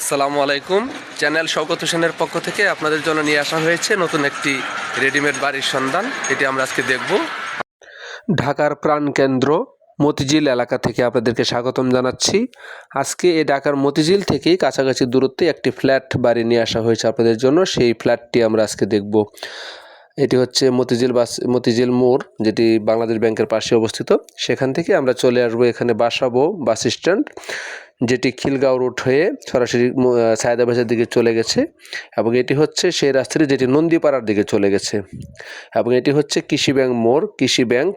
আসসালামু আলাইকুম। চ্যানেল শওকত হোসেনের পক্ষ থেকে আপনাদের জন্য নিয়ে আসা হয়েছে নতুন একটি রেডিমেড বাড়ির সন্ধান। এটি আমরা আজকে দেখব। ঢাকার প্রাণকেন্দ্র মতিঝিল এলাকা থেকে আপনাদেরকে স্বাগতম জানাচ্ছি। আজকে এই ঢাকার মতিঝিল থেকেই কাছাকাছি দূরত্বে একটি ফ্ল্যাট বাড়ি নিয়ে আসা হয়েছে আপনাদের জন্য। সেই ফ্ল্যাটটি আমরা আজকে দেখব। এটি হচ্ছে মতিঝিল বাস, মতিঝিল মোড়, যেটি বাংলাদেশ ব্যাংকের পাশে অবস্থিত। সেখান থেকে আমরা চলে আসব, এখানে বাসাবো বাস স্ট্যান্ড। যেটি খিলগাঁও রোড হয়ে সরাসরি সায়দাবাজার দিকে চলে গেছে এবং এটি হচ্ছে সেই রাস্তাটি যেটি নন্দীপাড়ার দিকে চলে গেছে। এবং এটি হচ্ছে কৃষি ব্যাংক মোড় কৃষি ব্যাংক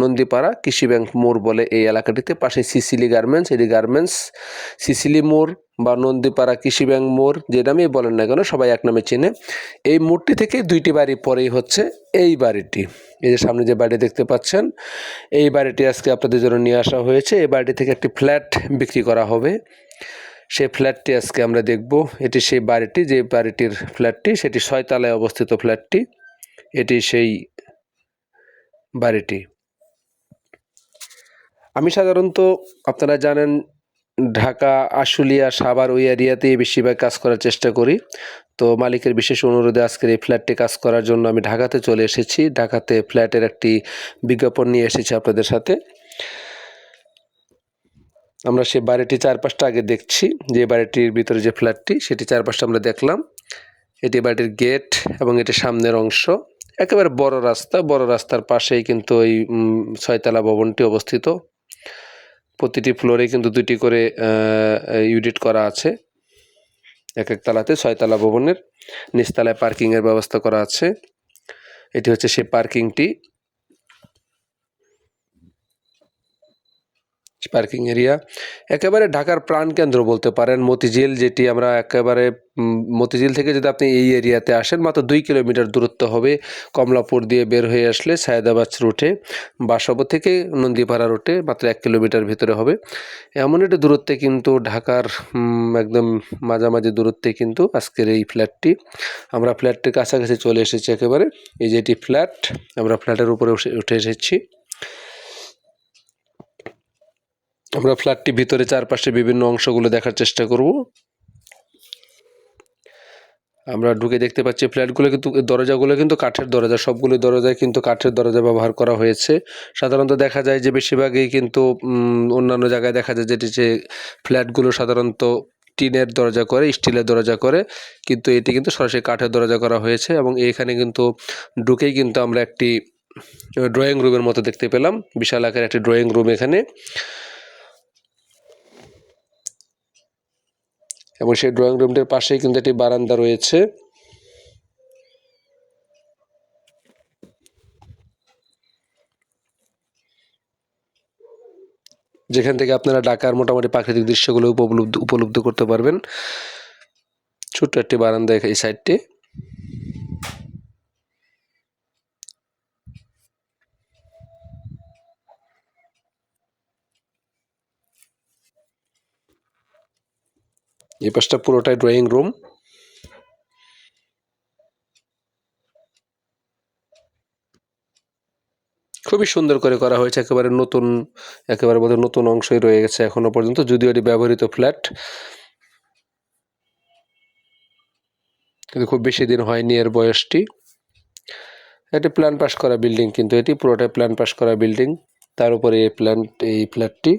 নন্দীপাড়া কৃষি ব্যাংক মোড় বলে এই এলাকাটিতে পাশে সিসিলি গার্মেন্টস এটি গার্মেন্টস, সিসিলি মোড় বা নন্দীপাড়া কৃষি ব্যাংক মোড় যে নামেই বলেন না কেন সবাই এক নামে চেনে। এই মোড়টি থেকে দুইটি বাড়ি পরেই হচ্ছে এই বাড়িটি। এই যে সামনে যে বাড়ি দেখতে পাচ্ছেন, এই বাড়িটি আজকে আপনাদের জন্য নিয়ে আসা হয়েছে। এই বাড়িটি থেকে একটি ফ্ল্যাট বিক্রি করা হবে। সেই ফ্ল্যাটটি আজকে আমরা দেখব। এটি সেই বাড়িটি, যে বাড়িটির ফ্ল্যাটটি, সেটি ছয়তলায় অবস্থিত ফ্ল্যাটটি। এটি সেই বাড়িটি। আমি সাধারণত আপনারা জানেন, ঢাকা, আশুলিয়া, সাভার ওই এরিয়াতেই বেশিরভাগ কাজ করার চেষ্টা করি। তো মালিকের বিশেষ অনুরোধে আজকের এই ফ্ল্যাটটি কাজ করার জন্য আমি ঢাকাতে চলে এসেছি। ঢাকাতে ফ্ল্যাটের একটি বিজ্ঞাপন নিয়ে এসেছি আপনাদের সাথে। আমরা সেই বাড়িটি চারপাশটা আগে দেখছি, যে বাড়িটির ভিতরে যে ফ্ল্যাটটি সেটি চারপাশটা আমরা দেখলাম। এটি বাড়িটির গেট এবং এটি সামনের অংশ। একেবারে বড় রাস্তা, বড় রাস্তার পাশেই কিন্তু ওই ছয়তলা ভবনটি অবস্থিত। প্রতিটি ফ্লোরে কিন্তু দুটি করে ইউনিট করা আছে। এক এক তালাতে ছয়তলা ভবনের, নিচতলায় পার্কিংয়ের ব্যবস্থা করা আছে। এটি হচ্ছে সেই পার্কিংটি পার্কিং এরিয়া একেবারে ঢাকার প্রাণকেন্দ্র বলতে পারেন। মতিঝিল যেটি আমরা একেবারে মতিঝিল থেকে যদি আপনি এই এরিয়াতে আসেন, মাত্র দুই কিলোমিটার দূরত্ব হবে কমলাপুর দিয়ে বের হয়ে আসলে সায়দাবাদ রুটে। বাসব থেকে নন্দীপাড়া রুটে মাত্র এক কিলোমিটার ভিতরে হবে। এমন একটি দূরত্বে কিন্তু ঢাকার একদম মাঝামাঝি দূরত্বে কিন্তু আজকের এই ফ্ল্যাটটি। আমরা ফ্ল্যাটটির কাছাকাছি চলে এসেছি একেবারে। এই যেটি ফ্ল্যাট, আমরা ফ্ল্যাটের উপরে উঠে- উঠে এসেছি। আমরা ফ্ল্যাটটি ভিতরে চারপাশে বিভিন্ন অংশগুলো দেখার চেষ্টা করব। আমরা ঢুকে দেখতে পাচ্ছি ফ্ল্যাটগুলো কিন্তু, দরজাগুলো কিন্তু কাঠের দরজা, সবগুলো দরজায় কিন্তু কাঠের দরজা ব্যবহার করা হয়েছে। সাধারণত দেখা যায় যে বেশিরভাগই কিন্তু অন্যান্য জায়গায় দেখা যায় যেটি যে ফ্ল্যাটগুলো সাধারণত টিনের দরজা করে, স্টিলের দরজা করে, কিন্তু এটি কিন্তু সরাসরি কাঠের দরজা করা হয়েছে এবং এখানে কিন্তু ঢুকেই কিন্তু আমরা একটি ড্রয়িং রুমের মতো দেখতে পেলাম। বিশাল আকারের একটি ড্রয়িং রুম এখানে। এবং সেই ড্রয়িং রুমটির পাশেই কিন্তু একটি বারান্দা রয়েছে। যেখান থেকে আপনারা ঢাকার মোটামুটি প্রাকৃতিক দৃশ্যগুলো উপলব্ধ উপলব্ধ করতে পারবেন। ছোট্ট একটি বারান্দা এই সাইডটি। এই পাশটা পুরোটাই ড্রয়িং রুম খুবই সুন্দর করে করা হয়েছে, একেবারে নতুন, একেবারে বোধহয় নতুন অংশই রয়ে গেছে এখনও পর্যন্ত, যদিও এটি ব্যবহৃত ফ্ল্যাট কিন্তু খুব বেশি দিন হয়নি এর বয়সটি। এটি প্ল্যান পাস করা বিল্ডিং কিন্তু এটি পুরোটাই প্ল্যান পাস করা বিল্ডিং তার উপরে এই প্ল্যান এই ফ্ল্যাটটি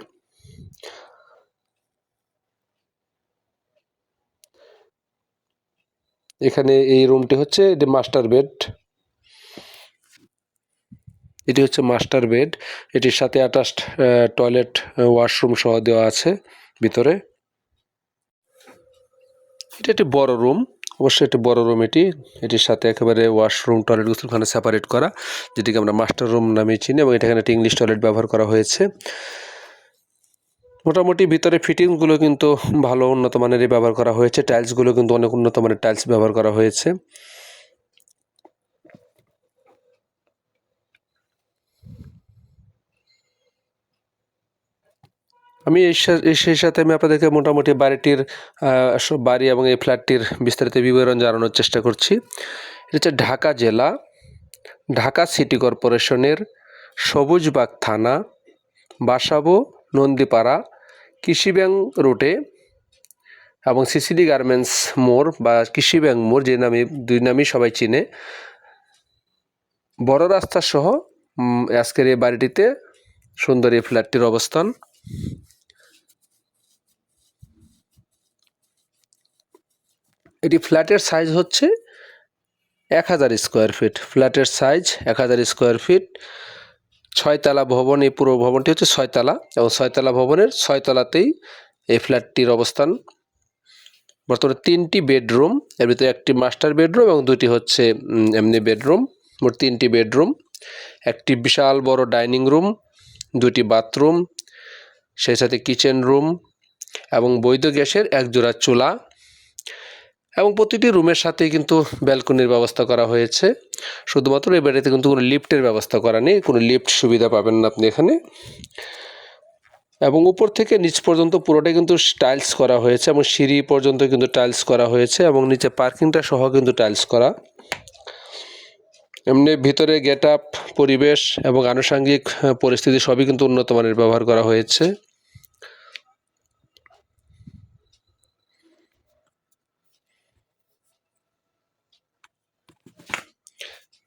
এখানে এই রুমটি হচ্ছে এটি মাস্টার বেড। এটি হচ্ছে মাস্টার বেড। এটির সাথে অ্যাটাচড টয়লেট ওয়াশরুম সহ দেওয়া আছে ভিতরে। এটা একটি বড় রুম। অবশ্যই একটি বড় রুম এটি। এটির সাথে একেবারে ওয়াশরুম টয়লেট গোসলখানা সেপারেট করা, যেটিকে আমরা মাস্টার রুম নামে চিনি এবং এটা এখানে একটি ইংলিশ টয়লেট ব্যবহার করা হয়েছে। মোটামুটি ভিতরে ফিটিংসগুলো কিন্তু ভালো, উন্নত মানেরই ব্যবহার করা হয়েছে। টাইলসগুলো কিন্তু অনেক উন্নত মানের টাইলস ব্যবহার করা হয়েছে। আমি এই সেই সাথে আমি আপনাদেরকে মোটামুটি বাড়িটির বাড়ি এবং এই ফ্ল্যাটটির বিস্তারিত বিবরণ জানানোর চেষ্টা করছি। এটা হচ্ছে ঢাকা জেলা, ঢাকা সিটি কর্পোরেশনের সবুজবাগ থানা, বাসাবো, নন্দীপাড়া। কৃষি ব্যাংক রুটে এবং সিসিডি গার্মেন্টস মোড় বা কৃষি ব্যাংক মোড়, যে নামে, দুই নামই সবাই চিনে। বড় রাস্তা সহ আজকের এই বাড়িটিতে সুন্দর এই ফ্ল্যাটটির অবস্থান। এটি ফ্ল্যাটের সাইজ হচ্ছে এক হাজার স্কোয়ার ফিট। ফ্ল্যাটের সাইজ এক হাজার স্কোয়ার ফিট। ছয়তলা ভবন, এই পুরো ভবনটি হচ্ছে ছয়তলা এবং ছয়তলা ভবনের ছয়তলাতেই এই ফ্ল্যাটটির অবস্থান। বর্তমানে তিনটি বেডরুম, এর ভিতরে একটি মাস্টার বেডরুম এবং দুটি হচ্ছে এমনি বেডরুম, মোট তিনটি বেডরুম। একটি বিশাল বড় ডাইনিং রুম, দুটি বাথরুম, সেই সাথে কিচেন রুম এবং বৈধ গ্যাসের এক জোড়া চুলা। এবং প্রতিটি রুমের সাথেই কিন্তু ব্যালকনির ব্যবস্থা করা হয়েছে। শুধুমাত্র এই বাড়িতে কিন্তু কোনো লিফটের ব্যবস্থা করা নেই, কোনো লিফট সুবিধা পাবেন না আপনি এখানে। এবং উপর থেকে নিচ পর্যন্ত পুরোটাই কিন্তু টাইলস করা হয়েছে এবং সিঁড়ি পর্যন্ত কিন্তু টাইলস করা হয়েছে এবং নিচে পার্কিংটা সহ কিন্তু টাইলস করা। এমনি ভিতরে গেট আপ, পরিবেশ এবং আনুষঙ্গিক পরিস্থিতি সবই কিন্তু উন্নত মানের ব্যবহার করা হয়েছে।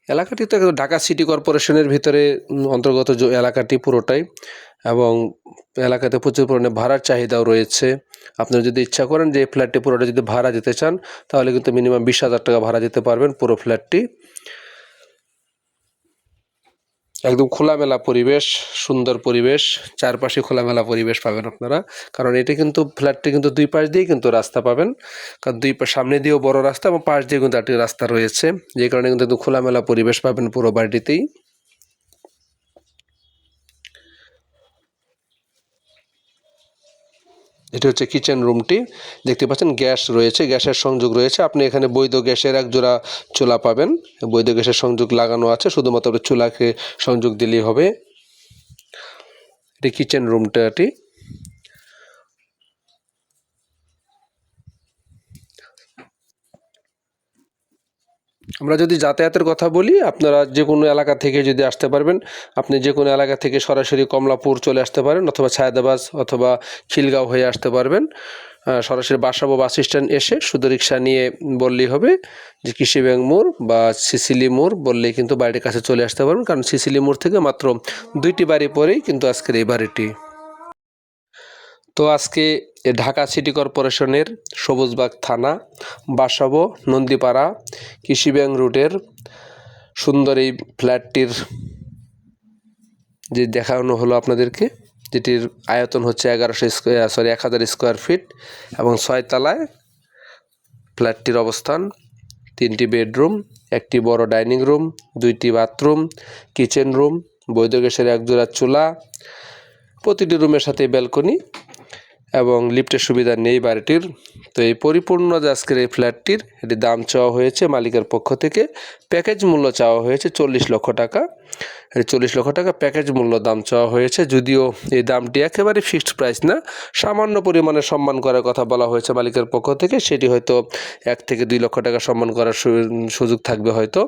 এলাকাটি তো ঢাকা সিটি কর্পোরেশনের ভিতরে অন্তর্গত এলাকাটি পুরোটাই এবং এলাকাতে প্রচুর পরিমাণে ভাড়ার চাহিদাও রয়েছে। আপনারা যদি ইচ্ছা করেন যে এই ফ্ল্যাটটি পুরোটা যদি ভাড়া যেতে চান, তাহলে কিন্তু মিনিমাম বিশ হাজার টাকা ভাড়া দিতে পারবেন পুরো ফ্ল্যাটটি। একদম খোলামেলা পরিবেশ, সুন্দর পরিবেশ, চারপাশে খোলামেলা পরিবেশ পাবেন আপনারা। কারণ এটা কিন্তু ফ্ল্যাটটি কিন্তু দুই পাশ দিয়ে কিন্তু রাস্তা পাবেন। কারণ দুই পাশ সামনে দিয়েও বড় রাস্তা এবং পাশ দিয়ে কিন্তু একটি রাস্তা রয়েছে। যে কারণে কিন্তু খোলামেলা পরিবেশ পাবেন পুরো বাড়িটিতেই। এটি হচ্ছে কিচেন রুমটি দেখতে পাচ্ছেন, গ্যাস রয়েছে, গ্যাসের সংযোগ রয়েছে। আপনি এখানে বৈধ গ্যাসের এক জোড়া চুলা পাবেন। বৈধ গ্যাসের সংযোগ লাগানো আছে, শুধুমাত্র চুলাকে সংযোগ দিলেই হবে। এটি কিচেন রুমটা আমরা যদি যাতায়াতের কথা বলি, আপনারা যে কোনো এলাকা থেকে যদি আসতে পারবেন, আপনি যে কোনো এলাকা থেকে সরাসরি কমলাপুর চলে আসতে পারেন অথবা ছায়াদাবাজ অথবা খিলগাঁও হয়ে আসতে পারবেন। সরাসরি বাসাবো বাস স্ট্যান্ড এসে শুধু রিক্সা নিয়ে বললেই হবে যে কৃষি ব্যাংক মোড় বা সিসিলি মোড় বললেই কিন্তু বাড়ির কাছে চলে আসতে পারবেন। কারণ সিসিলি মোড় থেকে মাত্র দুইটি বাড়ি পরেই কিন্তু আজকের এই বাড়িটি। তো আজকে ঢাকা সিটি কর্পোরেশনের সবুজবাগ থানা, বাসাব, নন্দীপাড়া, কৃষি ব্যাংক রুটের সুন্দর এই ফ্ল্যাটটির যে দেখানো হলো আপনাদেরকে, যেটির আয়তন হচ্ছে এগারোশো স্কোয়ার সরি এক হাজার স্কোয়ার ফিট এবং ছয়তলায় ফ্ল্যাটটির অবস্থান। তিনটি বেডরুম, একটি বড় ডাইনিং রুম, দুইটি বাথরুম, কিচেন রুম, বৈধ গ্যাসের এক জোড়া চুলা, প্রতিটি রুমের সাথে ব্যালকনি এবং লিফটের সুবিধা নেই বাড়িটির। তো এই পরিপূর্ণ যে আজকের এই ফ্ল্যাটটির, এটি দাম চাওয়া হয়েছে মালিকের পক্ষ থেকে। প্যাকেজ মূল্য চাওয়া হয়েছে চল্লিশ লক্ষ টাকা। চল্লিশ লক্ষ টাকা প্যাকেজ মূল্য দাম চাওয়া হয়েছে, যদিও এই দামটি একেবারে ফিক্সড প্রাইস না। সামান্য পরিমাণে সম্মান করার কথা বলা হয়েছে মালিকের পক্ষ থেকে, সেটি হয়তো এক থেকে দুই লক্ষ টাকা সম্মান করার সুযোগ থাকবে হয়তো।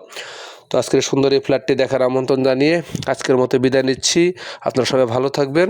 তো আজকের সুন্দর এই ফ্ল্যাটটি দেখার আমন্ত্রণ জানিয়ে আজকের মতো বিদায় নিচ্ছি। আপনারা সবাই ভালো থাকবেন।